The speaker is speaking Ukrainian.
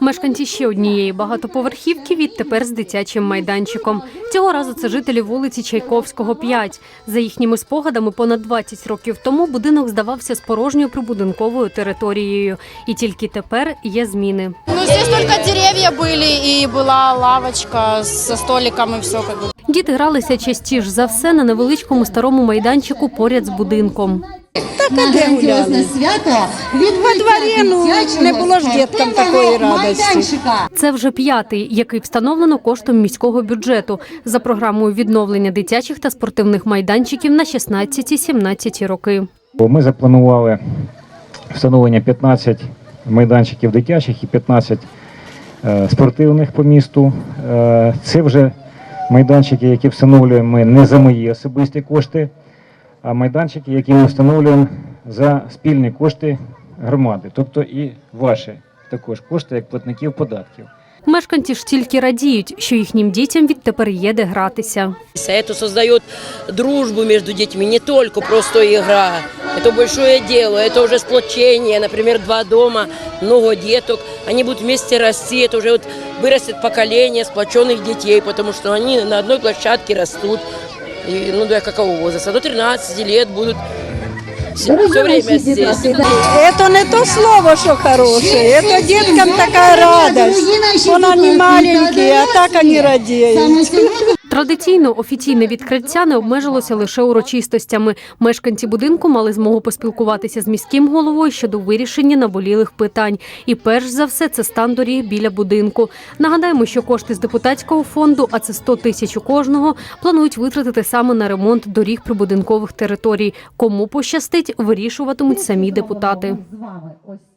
Мешканці ще однієї багатоповерхівки відтепер з дитячим майданчиком. Цього разу це жителі вулиці Чайковського, 5. За їхніми спогадами, понад 20 років тому будинок здавався з порожньою прибудинковою територією. І тільки тепер є зміни. Ну, здесь только деревья были, и была лавочка со столиком, и все как бы. Діти гралися частіше за все на невеличкому старому майданчику поряд з будинком. грандіозне свято Во дворі, ну, не було ж діткам такої радості. Це вже п'ятий, який встановлено коштом міського бюджету за програмою відновлення дитячих та спортивних майданчиків на 16-17 роки. Бо Ми запланували встановлення 15 майданчиків дитячих і 15 е, спортивних по місту. Е, Це вже майданчики, які встановлюємо ми не за мої особисті кошти, а майданчики, які ми встановлюємо за спільні кошти громади, тобто і ваші також кошти як платників податків. Мешканці ж тільки радіють, що їхнім дітям відтепер є де гратися. Это создает дружбу между детьми, не только просто игра. Это большое дело, это уже сплочение. Например, два дома, много деток. Они будут вместе расти. Это уже вот вырастет поколение сплоченных детей, потому что они на одной площадке растут. И, ну, до какого возраста? До 13 лет будут все, время здесь. Это не то слово, что хорошее. это деткам такая радость. Он они маленькие, а так они радіють. Традиційно офіційне відкриття не обмежилося лише урочистостями. Мешканці будинку мали змогу поспілкуватися з міським головою щодо вирішення наболілих питань. І перш за все це стан доріг біля будинку. Нагадаємо, що кошти з депутатського фонду, а це 100 тисяч у кожного, планують витратити саме на ремонт доріг прибудинкових територій. Кому пощастить, вирішуватимуть самі депутати. ось